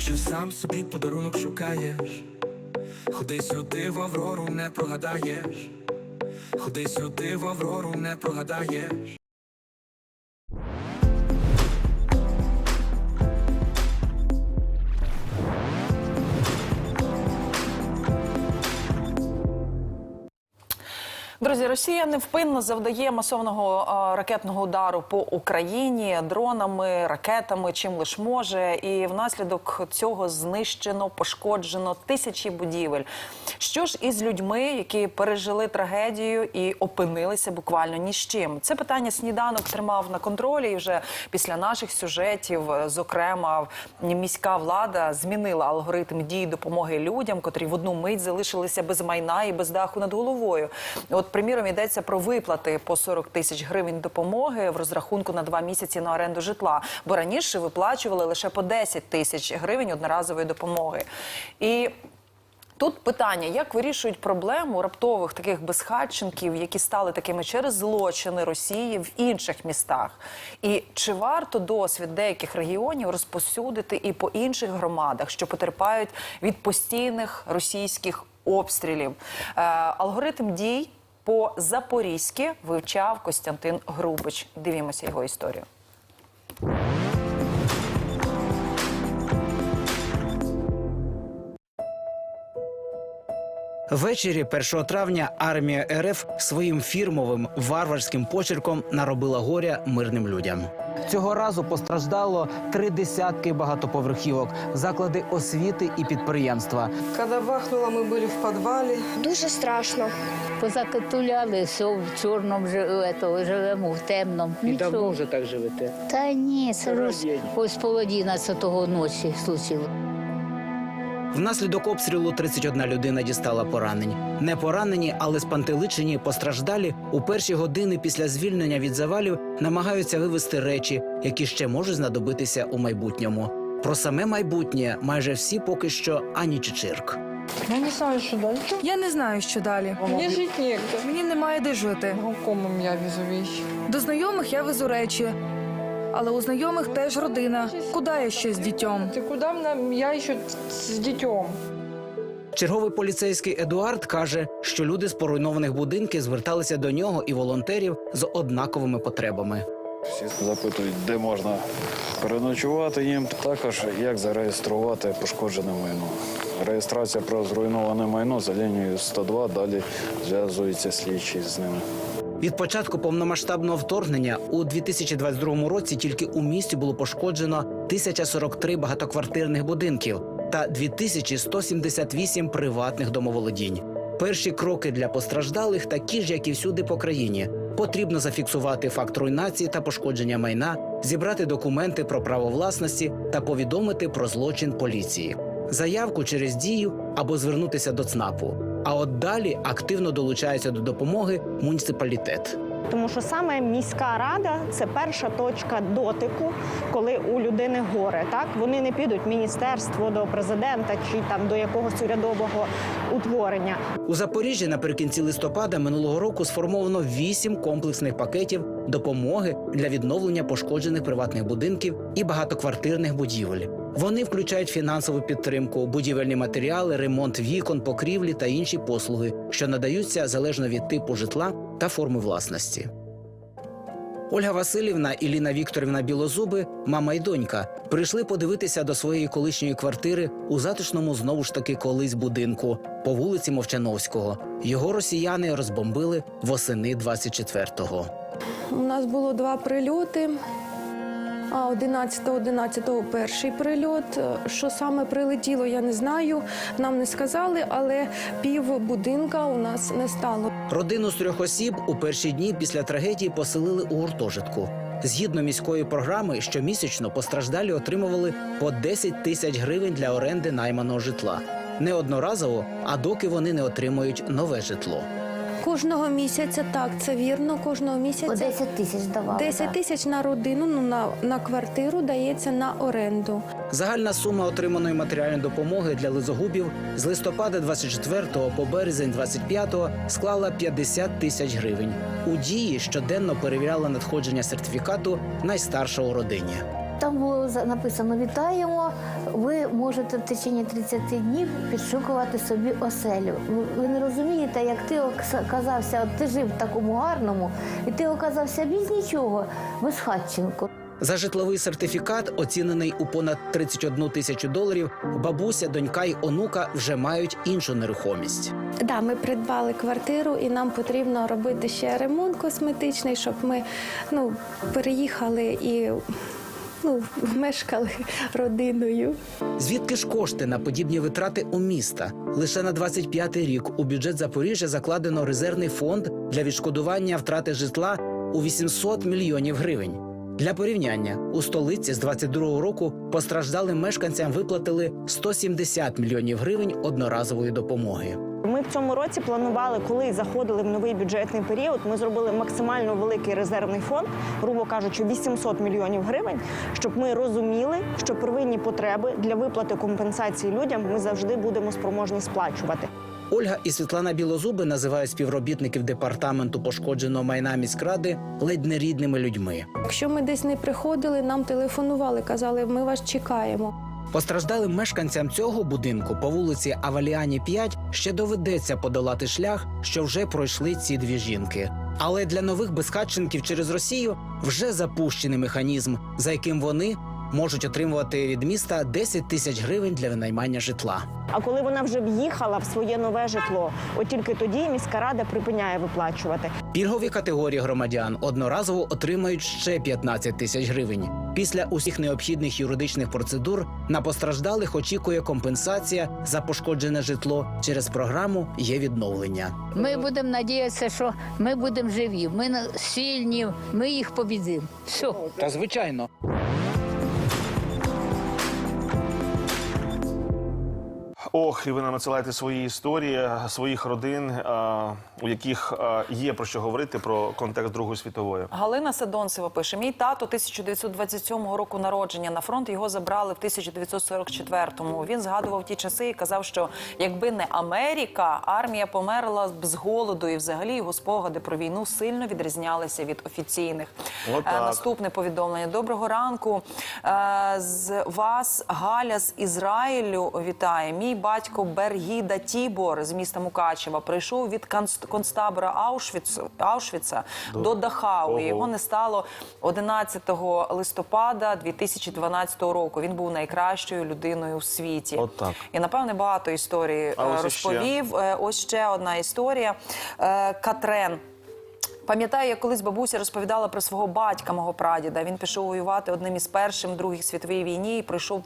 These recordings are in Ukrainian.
Якщо сам собі подарунок шукаєш, ходи сюди в Аврору, не прогадаєш. Ходи сюди в Аврору, не прогадаєш. Друзі, Росія невпинно завдає масовного ракетного удару по Україні дронами, ракетами, чим лиш може. І внаслідок цього знищено, пошкоджено тисячі будівель. Що ж із людьми, які пережили трагедію і опинилися буквально ні з чим? Це питання сніданок тримав на контролі. І вже після наших сюжетів, зокрема, міська влада змінила алгоритм дій допомоги людям, котрі в одну мить залишилися без майна і без даху над головою. От, приміром, йдеться про виплати по 40 тисяч гривень допомоги в розрахунку на два місяці на оренду житла, бо раніше виплачували лише по 10 тисяч гривень одноразової допомоги. І Тут питання: як вирішують проблему раптових таких безхатченків, які стали такими через злочини Росії в інших містах? І чи варто досвід деяких регіонів розпосюдити і по інших громадах, що потерпають від постійних російських обстрілів? Е, алгоритм дій по запорізьки вивчав Костянтин Грубич. Дивімося його історію. Ввечері 1 травня армія РФ своїм фірмовим варварським почерком наробила горя мирним людям. Цього разу постраждало три десятки багатоповерхівок, заклади освіти і підприємства. Коли бахнуло, ми були в підвалі. Дуже страшно. Позакатуляли, все в чорному живемо, в темному. І давно вже так живете? Та ні, це ось, ось пол 11 ночі случилось. Внаслідок обстрілу 31 людина дістала поранень. Не поранені, але спантеличені постраждалі у перші години після звільнення від завалів намагаються вивезти речі, які ще можуть знадобитися у майбутньому. Про саме майбутнє майже всі поки що ані чичирк. Я не знаю, что дальше. Я не знаю, що далі. Мне жить негде. Мені немає де жити. Гукомом я везу вещи. До знайомих я везу речі, але у знайомих теж родина. Куди я ще з дітьом? Ты куда мне? Я еще с детем. Черговий поліцейський Едуард каже, що люди з поруйнованих будинків зверталися до нього і волонтерів з однаковими потребами. Всі запитують, де можна переночувати їм. Також як зареєструвати пошкоджене майно. Реєстрація про зруйноване майно за лінією 102, далі зв'язуються слідчі з ними. Від початку повномасштабного вторгнення у 2022 році тільки у місті було пошкоджено 1043 багатоквартирних будинків та 2178 приватних домоволодінь. Перші кроки для постраждалих такі ж, як і всюди по країні. Потрібно зафіксувати факт руйнації та пошкодження майна, зібрати документи про право власності та повідомити про злочин поліції, заявку через дію або звернутися до ЦНАПу. А от далі активно долучається до допомоги муніципалітет. Тому що саме міська рада це перша точка дотику, коли у людини горе. Так вони не підуть в міністерство до президента чи там до якогось урядового утворення. У Запоріжжі наприкінці листопада минулого року сформовано вісім комплексних пакетів допомоги для відновлення пошкоджених приватних будинків і багатоквартирних будівель. Вони включають фінансову підтримку, будівельні матеріали, ремонт вікон, покрівлі та інші послуги, що надаються залежно від типу житла та форми власності. Ольга Васильівна і Ліна Вікторівна Білозуби, мама й донька, прийшли подивитися до своєї колишньої квартири у затишному знову ж таки колись будинку по вулиці Мовчановського. Його росіяни розбомбили восени 24-го. У нас було два прильоти. А 11-11 перший прильот. Що саме прилетіло, я не знаю. Нам не сказали, але пів будинка у нас не стало. Родину з трьох осіб у перші дні після трагедії поселили у гуртожитку. Згідно міської програми, щомісячно постраждалі отримували по 10 тисяч гривень для оренди найманого житла. Не одноразово, а доки вони не отримують нове житло. Кожного місяця так, це вірно. Кожного По місяця 10 тисяч давали. 10 тисяч на родину, ну на, на квартиру дається на оренду. Загальна сума отриманої матеріальної допомоги для лизогубів з листопада 24 по березень 25 склала 50 тисяч гривень. У дії щоденно перевіряла надходження сертифікату найстаршого у родині. Там було за- написано Вітаємо. Ви можете в течение 30 днів підшукувати собі оселю. Ви, не розумієте, як ти оказався, от ти жив в такому гарному, і ти оказався без нічого, без хатченку. За житловий сертифікат, оцінений у понад 31 тисячу доларів, бабуся, донька й онука вже мають іншу нерухомість. Да, ми придбали квартиру, і нам потрібно робити ще ремонт косметичний, щоб ми ну, переїхали і ну, мешкали родиною. Звідки ж кошти на подібні витрати у міста? Лише на 25-й рік у бюджет Запоріжжя закладено резервний фонд для відшкодування втрати житла у 800 мільйонів гривень. Для порівняння у столиці з 22-го року постраждалим мешканцям виплатили 170 мільйонів гривень одноразової допомоги. Ми в цьому році планували, коли заходили в новий бюджетний період. Ми зробили максимально великий резервний фонд, грубо кажучи, 800 мільйонів гривень, щоб ми розуміли, що первинні потреби для виплати компенсації людям ми завжди будемо спроможні сплачувати. Ольга і Світлана Білозуби називають співробітників департаменту пошкодженого майна міськради ледь не рідними людьми. Якщо ми десь не приходили, нам телефонували, казали, ми вас чекаємо. Постраждалим мешканцям цього будинку по вулиці Аваліані 5 ще доведеться подолати шлях, що вже пройшли ці дві жінки. Але для нових безхатченків через Росію вже запущений механізм, за яким вони можуть отримувати від міста 10 тисяч гривень для винаймання житла. А коли вона вже в'їхала в своє нове житло, от тільки тоді міська рада припиняє виплачувати. Пільгові категорії громадян одноразово отримають ще 15 тисяч гривень. Після усіх необхідних юридичних процедур на постраждалих очікує компенсація за пошкоджене житло через програму є відновлення. Ми будемо надіятися, що ми будемо живі, ми на- сильні, ми їх побідимо. Все. Та звичайно. Ох, і ви нам надсилаєте свої історії своїх родин, а, у яких а, є про що говорити про контекст Другої світової. Галина Садонцева пише: мій тато 1927 року народження на фронт його забрали в 1944-му. Він згадував ті часи і казав, що якби не Америка, армія померла б з голоду, і взагалі його спогади про війну сильно відрізнялися від офіційних. Отак. Е, Наступне повідомлення. Доброго ранку. Е, З вас Галя з Ізраїлю вітає. Мій батько Бергіда Тібор з міста Мукачева прийшов від концтабора Аушвіцу, Аушвіца до Дахау. Його не стало 11 листопада 2012 року. Він був найкращою людиною у світі. Отак. І напевне багато історій А е, ось розповів. Е, Ось ще одна історія. Е, Катрен. Пам'ятаю, як колись бабуся розповідала про свого батька, мого прадіда. Він пішов воювати одним із першим в Другій світовій війні і пройшов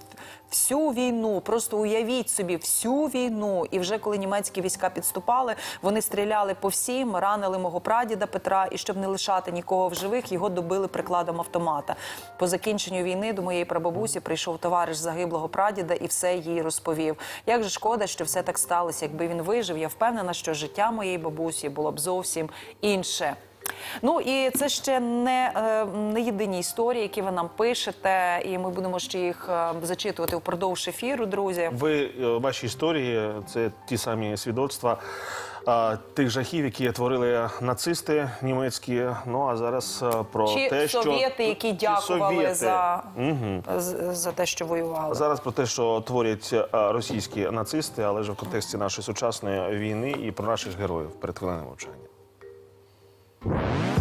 всю війну. Просто уявіть собі, всю війну. І вже коли німецькі війська підступали, вони стріляли по всім, ранили мого прадіда Петра. І щоб не лишати нікого в живих, його добили прикладом автомата. По закінченню війни до моєї прабабусі прийшов товариш загиблого прадіда і все їй розповів. Як же шкода, що все так сталося. Якби він вижив, я впевнена, що життя моєї бабусі було б зовсім інше. Ну і це ще не, е, не єдині історії, які ви нам пишете, і ми будемо ще їх е, зачитувати впродовж ефіру, друзі. Ви е, ваші історії це ті самі свідоцтва тих жахів, які творили нацисти німецькі. Ну а зараз про Чи те, що совєти, які дякували совєти. за, з- за те, що воювали. Зараз про те, що творять російські нацисти, але ж в контексті нашої сучасної війни і про наших героїв перед хвилиною мовчання. you